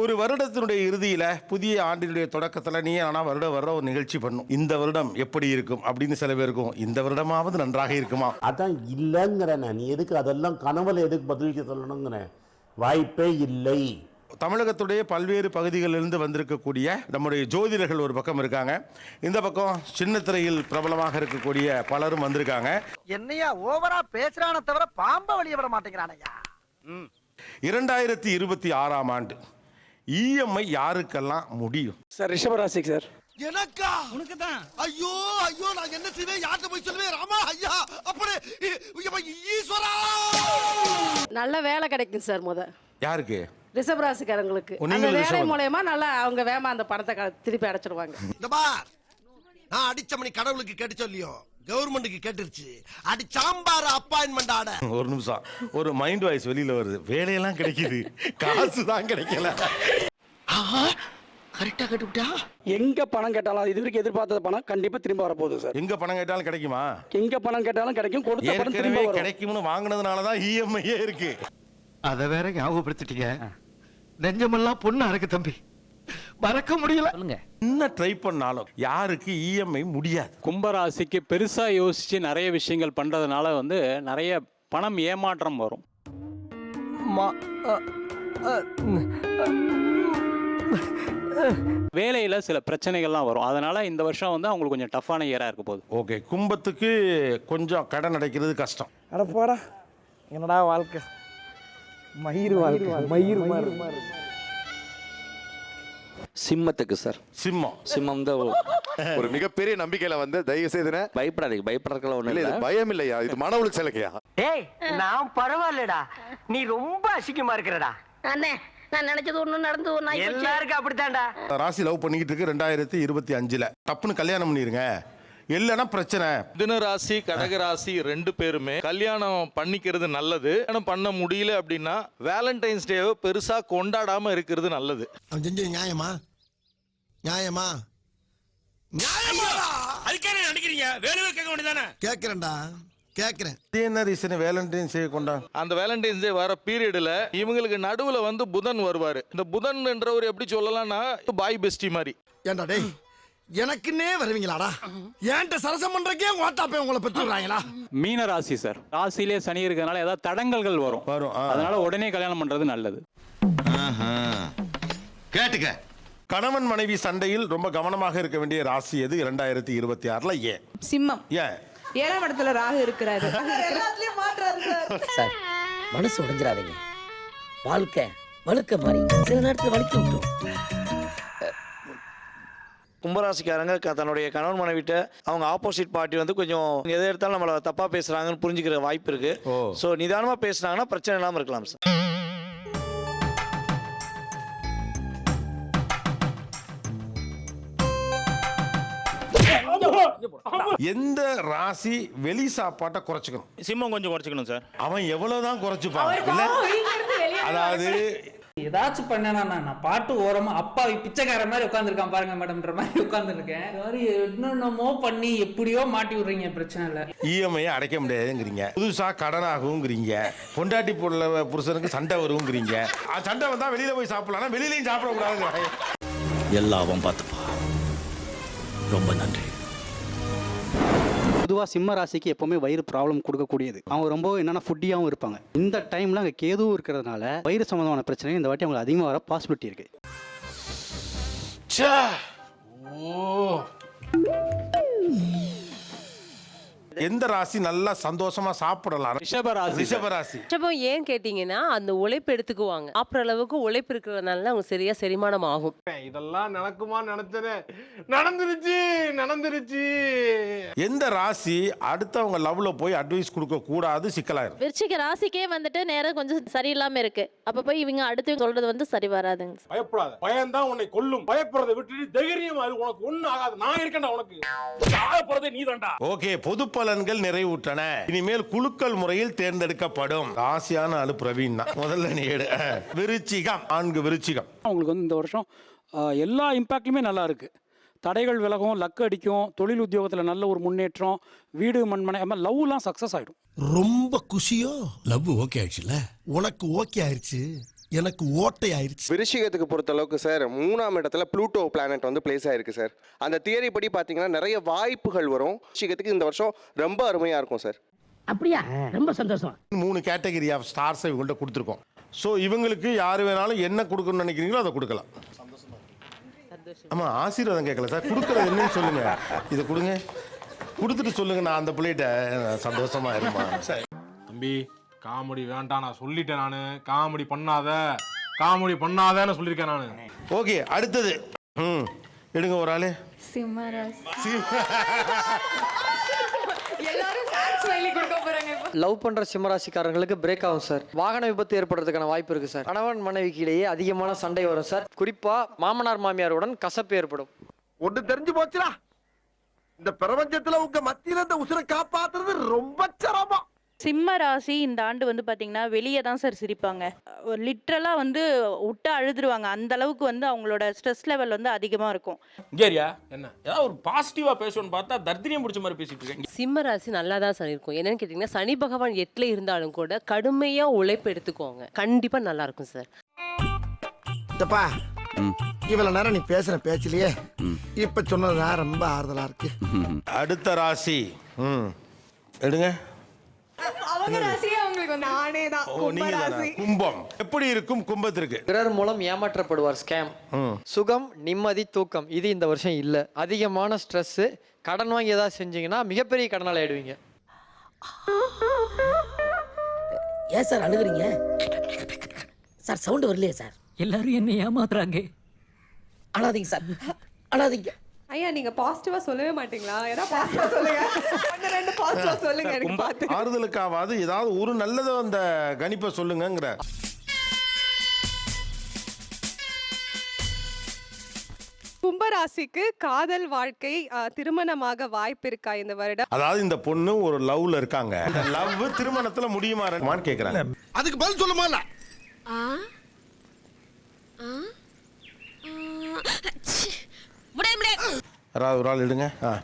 ஒரு வருடத்தினுடைய இறுதியில புதிய ஆண்டினுடைய தொடக்கத்துல நீ ஆனா வருடம் வர ஒரு நிகழ்ச்சி பண்ணும். இந்த வருடம் எப்படி இருக்கும் அப்படின்னு சில பேருக்கும் இந்த வருடமாவது நன்றாக இருக்குமா? அதான் இல்லைங்கிறேன் நான். நீ எதுக்கு அதெல்லாம் கனவுல எதுக்கு பதிலுக்கு சொல்லணுங்கிறேன். வாய்ப்பே இல்லை. தமிழகத்துடைய பல்வேறு பகுதிகளிலிருந்து வந்திருக்கக்கூடிய நம்முடைய ஜோதிடர்கள் ஒரு பக்கம் இருக்காங்க. இந்த பக்கம் சின்ன திரையில் பிரபலமாக இருக்கக்கூடிய பலரும் வந்திருக்காங்க. என்னையா ஓவரா பேசுறான தவிர பாம்ப வெளிய விட மாட்டேங்கிறானையா? இரண்டாயிரத்தி இருபத்தி ஆறாம் ஆண்டு இஎம்ஐ யாருக்கெல்லாம் முடியும்? சார் ரிஷபராசிக்கு சார். எனக்கா? உனக்கு தான் ஐயோ ஐயோ நான் என்ன செய்வேன்? யார்கிட்ட போய் சொல்லுவேன்? ராமா ஐயா அப்படி ஈஸ்வரா! நல்ல வேலை கிடைக்கும் சார் முத. யாருக்கு? ரிசர்வராசிக்காரங்களுக்கு ஓ, அந்த வேலை. மூலயமா நல்லா அவங்க வேமா அந்த பணத்தை க- திருப்பி அடைச்சிடுவாங்க இந்த பார் நான் அடிச்ச மணி கடவுளுக்கு கேட்டு சொல்லியோ கவர்மெண்ட்டுக்கு கேட்டுருச்சு. அடி சாம்பார் அப்பாயின்மெண்ட் ஆட. ஒரு நிமிஷம். ஒரு மைண்ட் வாய்ஸ் வெளியில வருது. வேலையெல்லாம் கிடைக்குது. காசு தான் கிடைக்கல. கரெக்டா கட்டுவிட்டா எங்க பணம் கேட்டாலும் இது வரைக்கும் எதிர்பார்த்த பணம் கண்டிப்பா திரும்ப வரப்போகுது சார். எங்க பணம் கேட்டாலும் கிடைக்குமா? எங்க பணம் கேட்டாலும் கிடைக்கும். கொடுத்த பணம் திரும்ப கிடைக்கும்னு வாங்கினதுனால தான் இஎம்ஐயே இருக்கு. அத வேற ஞாபகப்படுத்திட்டீங்க. நெஞ்சமெல்லாம் பொண்ணு அறக்கு தம்பி. மறக்க முடியல. என்ன ட்ரை பண்ணாலும் யாருக்கு இஎம்ஐ முடியாது. கும்பராசிக்கு பெருசா யோசிச்சு நிறைய விஷயங்கள் பண்றதுனால வந்து நிறைய பணம் ஏமாற்றம் வரும். வேலையில சில பிரச்சனைகள்லாம் வரும். அதனால இந்த வருஷம் வந்து அவங்களுக்கு கொஞ்சம் டஃப்பான இயரா இருக்க போகுது. ஓகே கும்பத்துக்கு கொஞ்சம் கடன் அடைக்கிறது கஷ்டம். அட போடா. என்னடா வாழ்க்கை? மயிர் வாழ்க்கை. மயிர் மாதிரி சிம்மத்துக்கு சார் சிம்மம். சிம்மம் தான் ஒரு மிகப்பெரிய நம்பிக்கையில வந்து தயவு செய்துன பயப்படாதீங்க பயப்படுறதுக்கெல்லாம் ஒன்றும் இல்ல பயம் இல்லையா இது மன உளைச்சலுக்கையா டேய் நான் பரவாயில்லடா. நீ ரொம்ப அசிங்கமா இருக்கிறடா. அண்ணே நான் நினைச்சது ஒண்ணு நடந்து ஒண்ணு எல்லாருக்கும் அப்படித்தான்டா. ராசி லவ் பண்ணிக்கிட்டு இருக்கு ரெண்டாயிரத்தி இருபத்தி அஞ்சுல. டப்புன்னு கல்யாணம் பண்ணிருங்க. இல்லைன்னா பிரச்சனை. மிதுன ராசி கடக ராசி ரெண்டு பேருமே கல்யாணம் பண்ணிக்கிறது நல்லது. கல்யாணம் பண்ண முடியல அப்படின்னா வேலண்டைன்ஸ் டேவை பெருசா கொண்டாடாம இருக்கிறது நல்லது. அவன் செஞ்சது நியாயமா? நியாயமா! நியாயமா அதுக்கே நடிக்கிறீங்க வேணுவே கேட்க வேண்டியதானே கேக்குறேன்டா கேக்குறேன் இது என்ன ரீசன் வேலண்டைன்ஸ் டே கொண்டா? அந்த வேலண்டைன்ஸ் டே வர பீரியட்ல இவங்களுக்கு நடுவுல வந்து புதன் வருவாரு. இந்த புதன் என்றவர் எப்படி சொல்லலாம்னா பாய் பெஸ்டி மாதிரி. ஏன்டா டேய் எனக்குன்னே வருவீங்களாடா? ஏன்ட்ட சரசம் பண்றக்கே ஓட்டாப்பே உங்களை பெற்றுறாங்களா மீன ராசி சார் ராசியிலே சனி இருக்கிறதுனால ஏதாவது தடங்கல்கள் வரும். வரும். அதனால உடனே கல்யாணம் பண்றது நல்லது. கேட்டுக்க. கணவன் மனைவி சண்டையில் ரொம்ப கவனமாக இருக்க வேண்டிய ராசி எது? இரண்டாயிரத்தி இருபத்தி ஆறுல ஏன் சிம்மம். ஏன் ஏழாம் இடத்துல ராகு இருக்கிறாரு. சார் மனசு உடைஞ்சிராதீங்க வாழ்க்கை வழுக்க மாதிரி சில நேரத்துல வலிக்க விட்டுரும். கும்பராசிக்காரங்க தன்னுடைய கணவன் மனைவிட்ட அவங்க ஆப்போசிட் பார்ட்டி வந்து கொஞ்சம் எதை எடுத்தாலும் நம்மள தப்பா பேசுறாங்கன்னு புரிஞ்சுக்கிற வாய்ப்பு இருக்கு. ஓ. ஸோ நிதானமா பேசுனாங்கன்னா பிரச்சனை இல்லாம இருக்கலாம் சார் எந்த ராசி வெளி சாப்பாட்டை குறைச்சிக்கணும்? சிம்மம் கொஞ்சம் குறைச்சிக்கணும் சார் அவன் எவ்வளவுதான் குறைச்சுப்பான்? இல்ல. அதாவது ஏதாச்சும் பண்ணனா நான் பாட்டு ஓரமா அப்பா பிச்சைக்கார மாதிரி உட்காந்துருக்கான் பாருங்க மேடம்ன்ற மாதிரி உட்காந்துருக்கேன் என்னென்னமோ பண்ணி எப்படியோ மாட்டி விடுறீங்க பிரச்சனை இல்ல. இஎம்ஐ அடைக்க முடியாதுங்கிறீங்க. புதுசா கடன் ஆகுங்கிறீங்க பொண்டாட்டி புள்ள புருஷனுக்கு சண்டை வருங்கிறீங்க. சண்டை வந்தா வெளியில போய் சாப்பிடலாம். வெளியிலயும் சாப்பிடக்கூடாதுங்க. எல்லாம் பார்த்துப்பா ரொம்ப நன்றி. பொதுவாக சிம்ம ராசிக்கு எப்பவுமே வயிறு ப்ராப்ளம் கொடுக்கக்கூடியது. அவங்க ரொம்ப என்னன்னா ஃபுட்டியாகவும் இருப்பாங்க. இந்த டைம்ல அங்கே கேதுவும் இருக்கிறதுனால வயிறு சம்மந்தமான பிரச்சனை இந்த வாட்டி அவங்களுக்கு அதிகமாக வர பாசிபிலிட்டி இருக்கு. எந்த ராசி நல்லா சந்தோஷமா சாப்பிடலாம்? ரிஷப ராசி ரிஷப ராசி. ரிஷபம் ஏன் கேட்டீங்கன்னா அந்த உழைப்பு எடுத்துக்குவாங்க. அப்புறம் அளவுக்கு உழைப்பு இருக்கிறதுனால அவங்க சரியா செரிமானம் ஆகும் இதெல்லாம் நடக்குமா நினைச்சனே. நடந்துருச்சு நடந்துருச்சு. எந்த ராசி அடுத்தவங்க லவ்ல போய் அட்வைஸ் கொடுக்க கூடாது சிக்கலாயிரும். விருச்சிக ராசிக்கே வந்துட்டு நேரம் கொஞ்சம் சரியில்லாம இருக்கு. அப்ப போய் இவங்க அடுத்து சொல்றது வந்து சரி வராதுங்க. பயப்படாத. பயம்தான் உன்னை கொல்லும். பயப்படுறதை விட்டுட்டு தைரியமா இரு. உனக்கு ஒண்ணும் ஆகாது. நான் இருக்கேன்டா உனக்கு. போறதே நீ தான்டா ஓகே பொது பலன்கள் நிறைவுற்றன. இனிமேல் குலுக்கல் முறையில் தேர்ந்தெடுக்கப்படும். ராசியான ஆளு பிரவீன் தான். முதல்ல நீ எடு. விருச்சிகம். நான்கு விருச்சிகம். அவங்களுக்கு வந்து இந்த வருஷம் எல்லா இம்பாக்ட்லையுமே நல்லா இருக்கு. தடைகள் விலகும் லக் அடிக்கும் தொழில் உத்தியோகத்தில் நல்ல ஒரு முன்னேற்றம் வீடு மண்மனை அது மாதிரி லவ்லாம் சக்ஸஸ் ஆகிடும் ரொம்ப குஷியோ? லவ் ஓகே ஆயிடுச்சுல? உனக்கு ஓகே ஆயிடுச்சு எனக்கு ஓட்டை ஆயிருச்சு விருஷிகத்துக்கு பொறுத்த அளவுக்கு சார் மூணாம் இடத்துல ப்ளூட்டோ பிளானட் வந்து பிளேஸ் ஆயிருக்கு சார். அந்த தியரி படி பார்த்தீங்கன்னா நிறைய வாய்ப்புகள் வரும். விருஷிகத்துக்கு இந்த வருஷம் ரொம்ப அருமையாக இருக்கும் சார். அப்படியா? ரொம்ப சந்தோஷம். மூணு கேட்டகரி ஆஃப் ஸ்டார்ஸை இவங்கள்ட்ட கொடுத்துருக்கோம். ஸோ இவங்களுக்கு யார் வேணாலும் என்ன கொடுக்கணும்னு நினைக்கிறீங்களோ அதை கொடுக்கலாம். ஆமா ஆசீர்வாதம் கேட்கல சார். கொடுக்குறது என்னன்னு சொல்லுங்க. இதை கொடுங்க. கொடுத்துட்டு சொல்லுங்க நான் அந்த பிள்ளைகிட்ட சந்தோஷமா இருமா? தம்பி காமெடி வேண்டாம் நான் சொல்லிட்டேன் நானு. காமெடி பண்ணாத. காமெடி பண்ணாதேன்னு சொல்லியிருக்கேன் நானு. ஓகே அடுத்தது. ம் எடுங்க ஒரு ஆளு. லவ் பண்ற சிம்மராசிக்காரங்களுக்கு பிரேக் ஆகும் சார் வாகன விபத்து ஏற்படுறதுக்கான வாய்ப்பு இருக்கு சார் கணவன் மனைவிக்கு இடையே அதிகமான சண்டை வரும் சார் குறிப்பா மாமனார் மாமியாருடன் கசப்பு ஏற்படும். ஒண்ணு தெரிஞ்சு போச்சுடா. இந்த பிரபஞ்சத்துல உங்க மத்தியில இந்த உசுரை காப்பாத்துறது ரொம்ப சிரமம். சிம்ம ராசி இந்த ஆண்டு வந்து பாத்தீங்கன்னா வெளியே தான் சார் சிரிப்பாங்க. லிட்ரலாக வந்து விட்டு அழுதுருவாங்க. அந்த அளவுக்கு வந்து அவங்களோட ஸ்ட்ரெஸ் லெவல் வந்து அதிகமாக இருக்கும். இங்கேரியா என்ன? ஏதாவது ஒரு பாசிட்டிவா பேசணும்னு பார்த்தா தர்தினியம் பிடிச்ச மாதிரி பேசிட்டு இருக்கேன். சிம்ம ராசி நல்லா தான் சார் இருக்கும். என்னன்னு கேட்டிங்கன்னா சனி பகவான் எட்டில் இருந்தாலும் கூட கடுமையாக உழைப்பு எடுத்துக்கோங்க கண்டிப்பாக நல்லா இருக்கும் சார் இந்தப்பா இவ்வளவு நேரம் நீ பேசுற பேச்சிலேயே இப்ப சொன்னதுதான் ரொம்ப ஆறுதலா இருக்கு. அடுத்த ராசி. ம். எடுங்க. ராசியே அவங்களுக்கு நானே தான் ஓ நீங்க தானா? கும்பம். எப்படி இருக்கும் கும்பத்திற்கு? பிறர் மூலம் ஏமாற்றப்படுவார். ஸ்கேம் சுகம் நிம்மதி தூக்கம். இது இந்த வருஷம் இல்லை. அதிகமான ஸ்ட்ரெஸ் கடன் வாங்கி ஏதாவது செஞ்சீங்கன்னா மிகப்பெரிய கடனால் ஆயிடுவீங்க. ஏன் சார் அழுகுறீங்க? சார் சவுண்டு வரலையே சார். எல்லாரும் என்ன ஏமாத்துறாங்க. அழாதீங்க சார். அழாதீங்க. ஐயா நீங்க பாசிட்டிவா சொல்லவே மாட்டீங்களா? ஏன்னா பாசிட்டிவா சொல்லுங்க. ஒண்ணு ரெண்டு பாசிட்டிவா சொல்லுங்க எனக்கு பார்த்து. ஆறுதலுக்காவது ஏதாவது ஒரு நல்லதை அந்த கணிப்பை சொல்லுங்கங்கிற. கும்பராசிக்கு காதல் வாழ்க்கை திருமணமாக வாய்ப்பு இருக்கா இந்த வருடம்? அதாவது இந்த பொண்ணு ஒரு லவ்ல இருக்காங்க. லவ் திருமணத்துல முடியுமா இருக்குமான்னு கேக்குறாங்க. அதுக்கு பதில் சொல்லுமா இல்ல? யாராவது ஒரு ஆள் எடுங்க. ஆ.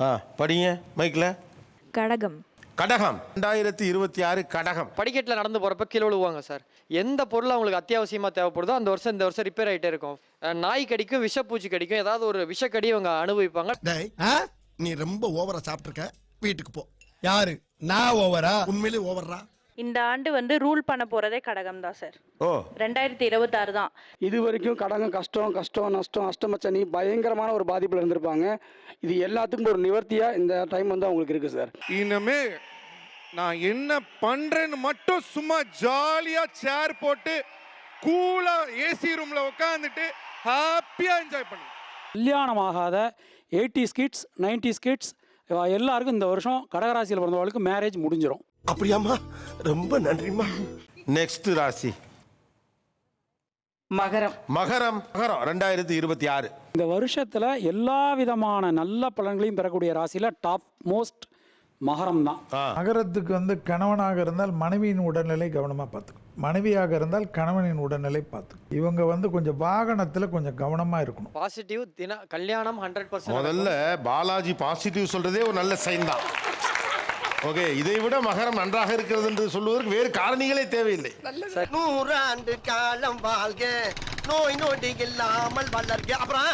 ஆ படிங்க மைக்ல கடகம். கடகம். ரெண்டாயிரத்தி இருபத்தி ஆறு கடகம். படிக்கட்டில் நடந்து போகிறப்ப கீழே விழுவாங்க சார் எந்த பொருள் அவங்களுக்கு அத்தியாவசியமாக தேவைப்படுதோ அந்த வருஷம் இந்த வருஷம் ரிப்பேர் ஆகிட்டே இருக்கும். நாய் கடிக்கும் விஷப்பூச்சி கடிக்கும் ஏதாவது ஒரு விஷக்கடி அவங்க அனுபவிப்பாங்க. டேய் நீ ரொம்ப ஓவரா சாப்பிட்டுருக்க? வீட்டுக்கு போ. யாரு? நான் ஓவரா? உண்மையிலே ஓவரா இந்த ஆண்டு வந்து ரூல் பண்ண போறதே கடகம் தான் சார் ஓ. ரெண்டாயிரத்தி இருபத்தாறு தான். இது வரைக்கும் கடகம் கஷ்டம் கஷ்டம் நஷ்டம் அஷ்டமச்சனி பயங்கரமான ஒரு பாதிப்பில் இருந்திருப்பாங்க. இது எல்லாத்துக்கும் ஒரு நிவர்த்தியா இந்த டைம் வந்து அவங்களுக்கு இருக்கு சார் இனிமே நான் என்ன பண்றேன்னு மட்டும் சும்மா ஜாலியா சேர் போட்டு கூலா ஏசி ரூம்ல உட்காந்துட்டு ஹாப்பியா என்ஜாய் பண்ணு கல்யாணம் ஆகாத எயிட்டி ஸ்கிட்ஸ் நைன்டி ஸ்கிட்ஸ் எல்லாருக்கும் இந்த வருஷம் கடகராசியில் பிறந்தவர்களுக்கு மேரேஜ் முடிஞ்சிடும் அப்படியாம்மா? ரொம்ப நன்றிம்மா. நெக்ஸ்ட் ராசி. மகரம். மகரம் மகரம். ரெண்டாயிரத்தி இருபத்தி ஆறு. இந்த வருஷத்துல எல்லா விதமான நல்ல பலன்களையும் பெறக்கூடிய ராசியில டாப் மோஸ்ட் மகரம் தான். நகரத்துக்கு வந்து கணவனாக இருந்தால் மனைவியின் உடல்நிலை கவனமாக பார்த்துக்கணும். மனைவியாக இருந்தால் கணவனின் உடல்நிலை பார்த்துக்கணும். இவங்க வந்து கொஞ்சம் வாகனத்தில் கொஞ்சம் கவனமாக இருக்கணும். பாசிட்டிவ் தின கல்யாணம் ஹண்ட்ரட் பர்சன்ட் முதல்ல பாலாஜி பாசிட்டிவ் சொல்றதே ஒரு நல்ல சைன் தான். ஓகே இதை விட மகரம் நன்றாக இருக்கிறது என்று சொல்வதற்கு வேறு காரணிகளே தேவையில்லை. நூறாண்டு காலம் வாழ்க. நோய் நொடி இல்லாமல் வளர்க. அப்புறம்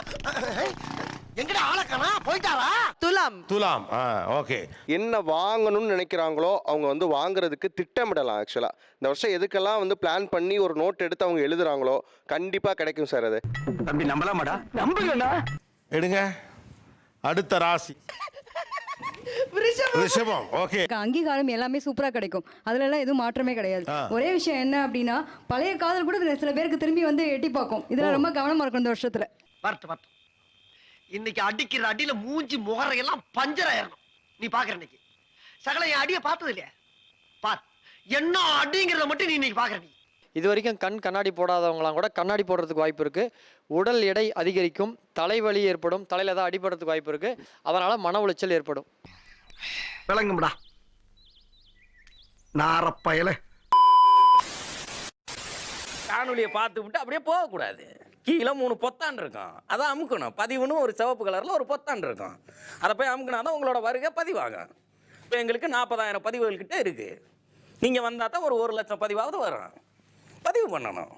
எங்கடா ஆளக்கணா போயிட்டாரா? துலாம். துலாம். ஆ ஓகே. என்ன வாங்கணும்னு நினைக்கிறாங்களோ அவங்க வந்து வாங்குறதுக்கு திட்டமிடலாம் ஆக்சுவலாக இந்த வருஷம் எதுக்கெல்லாம் வந்து பிளான் பண்ணி ஒரு நோட் எடுத்து அவங்க எழுதுறாங்களோ கண்டிப்பாக கிடைக்கும் சார் அது. தம்பி நம்பலாமாடா? நம்புங்கண்ணா எடுங்க. அடுத்த ராசி. ரிஷபம். ஓகே அங்கீகாரம் எல்லாமே சூப்பரா கிடைக்கும். அதுல எல்லாம் எதுவும் மாற்றமே கிடையாது. ஒரே விஷயம் என்ன அப்படின்னா பழைய காதல் கூட சில பேருக்கு திரும்பி வந்து எட்டி பார்க்கும். இதுல ரொம்ப கவனமா இருக்கும் இந்த வருஷத்துல. வரட்டு வரட்டு இன்னைக்கு அடிக்கிற அடியில மூஞ்சி முகரையெல்லாம் பஞ்சர் ஆயிரணும். நீ பாக்குற இன்னைக்கு. சகல என் அடிய பார்த்தது இல்லையா? பார் என்ன அடிங்கிறத மட்டும் நீ இன்னைக்கு பாக்குற நீ. இது வரைக்கும் கண் கண்ணாடி போடாதவங்களாம் கூட கண்ணாடி போடுறதுக்கு வாய்ப்பு இருக்கு. உடல் எடை அதிகரிக்கும் தலைவலி ஏற்படும் தலையில ஏதாவது அடிபடுறதுக்கு வாய்ப்பு இருக்கு. அதனால மன உளைச்சல் ஏற்படும். விளங்கும்டா நாரப்பயல. காணொலியை பார்த்து விட்டு அப்படியே போகக்கூடாது. கீழே மூணு பொத்தான் இருக்கும். அதை அமுக்கணும். பதிவுன்னு ஒரு சிவப்பு கலரில் ஒரு பொத்தான் இருக்கும். அதை போய் அமுக்கினா தான் உங்களோட வருகை பதிவாகும். இப்போ எங்களுக்கு நாற்பதாயிரம் பதிவுகள் கிட்ட இருக்குது நீங்கள் வந்தால் தான் ஒரு ஒரு லட்சம் பதிவாவது வரும். பதிவு பண்ணணும்.